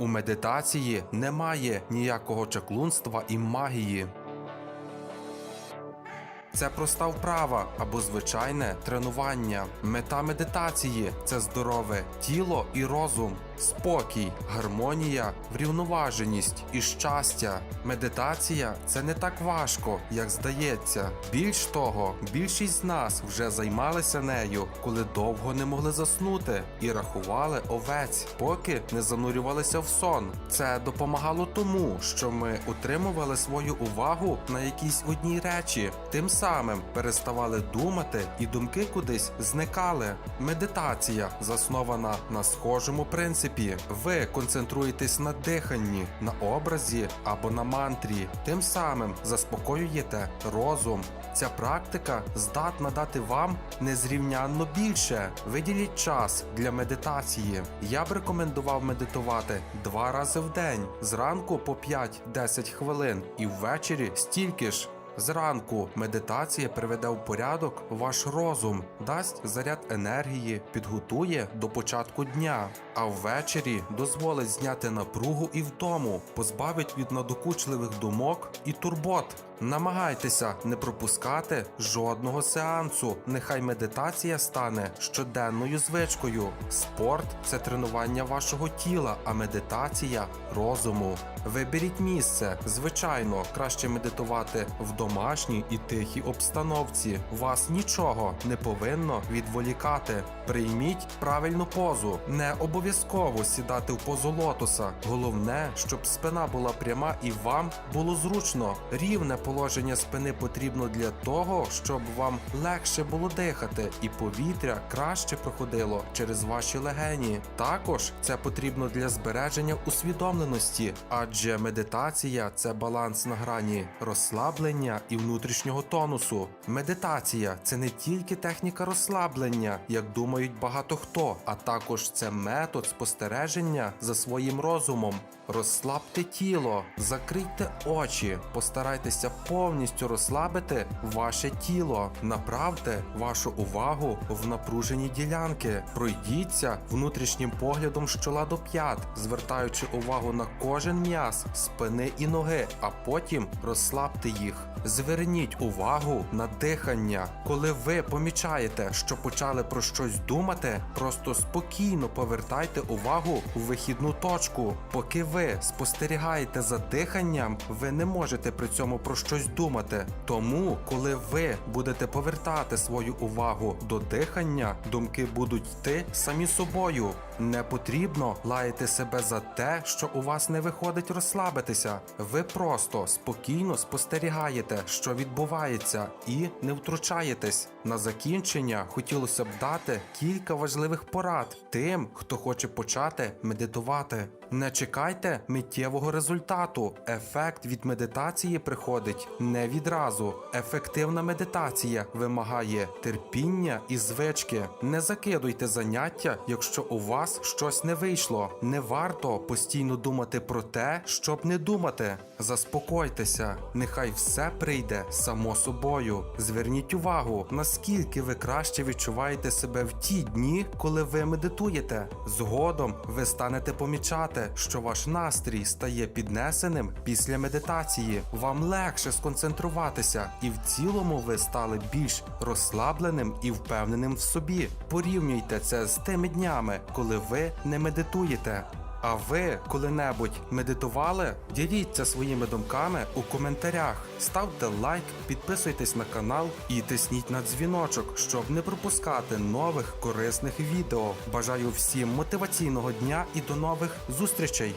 У медитації немає ніякого чаклунства і магії. Це проста вправа або звичайне тренування. Мета медитації це здорове тіло і розум, спокій, гармонія, врівноваженість і щастя. Медитація це не так важко, як здається. Більш того, більшість з нас вже займалися нею, коли довго не могли заснути і рахували овець, поки не занурювалися в сон. Це допомагало тому, що ми утримували свою увагу на якійсь одній речі, тим самим переставали думати, і думки кудись зникали. Медитація заснована на схожому принципі. Ви концентруєтесь на диханні, на образі або на мантрі, тим самим заспокоюєте розум. Ця практика здатна дати вам незрівнянно більше. Виділіть час для медитації. Я б рекомендував медитувати два рази в день, зранку по 5-10 хвилин і ввечері стільки ж. Зранку медитація приведе в порядок ваш розум, дасть заряд енергії, підготує до початку дня, а ввечері дозволить зняти напругу і втому, позбавить від надокучливих думок і турбот. Намагайтеся не пропускати жодного сеансу. Нехай медитація стане щоденною звичкою. Спорт це тренування вашого тіла, а медитація розуму. Виберіть місце. Звичайно, краще медитувати в домашній і тихій обстановці. Вас нічого не повинно відволікати. Прийміть правильну позу. Не обов'язково сідати в позу лотоса. Головне, щоб спина була пряма і вам було зручно. Рівне положення спини потрібно для того, щоб вам легше було дихати, і повітря краще проходило через ваші легені. Також це потрібно для збереження усвідомленості, адже медитація це баланс на грані розслаблення і внутрішнього тонусу. Медитація це не тільки техніка розслаблення, як думають багато хто, а також це метод спостереження за своїм розумом. Розслабте тіло, закрийте очі, постарайтеся повністю розслабити ваше тіло, направте вашу увагу в напружені ділянки, пройдіться внутрішнім поглядом з чола до п'ят, звертаючи увагу на кожен м'яз, спини і ноги, а потім розслабте їх. Зверніть увагу на дихання. Коли ви помічаєте, що почали про щось думати, просто спокійно повертайте увагу у вихідну точку. Поки ви спостерігаєте за диханням, ви не можете при цьому про щось думати. Тому, коли ви будете повертати свою увагу до дихання, думки будуть йти самі собою. Не потрібно лаяти себе за те, що у вас не виходить розслабитися. Ви просто спокійно спостерігаєте, що відбувається, і не втручаєтесь. На закінчення хотілося б дати кілька важливих порад тим, хто хоче почати медитувати. Не чекайте миттєвого результату. Ефект від медитації приходить не відразу. Ефективна медитація вимагає терпіння і звички. Не закидуйте заняття, якщо у вас щось не вийшло. Не варто постійно думати про те, щоб не думати. Заспокойтеся, нехай все прийде само собою. Зверніть увагу, наскільки ви краще відчуваєте себе в ті дні, коли ви медитуєте. Згодом ви станете помічати, що ваш настрій стає піднесеним після медитації. Вам легше сконцентруватися, і в цілому ви стали більш розслабленим і впевненим в собі. Порівнюйте це з тими днями, коли ви не медитуєте. А ви коли-небудь медитували? Діліться своїми думками у коментарях, ставте лайк, підписуйтесь на канал і тисніть на дзвіночок, щоб не пропускати нових корисних відео. Бажаю всім мотиваційного дня і до нових зустрічей!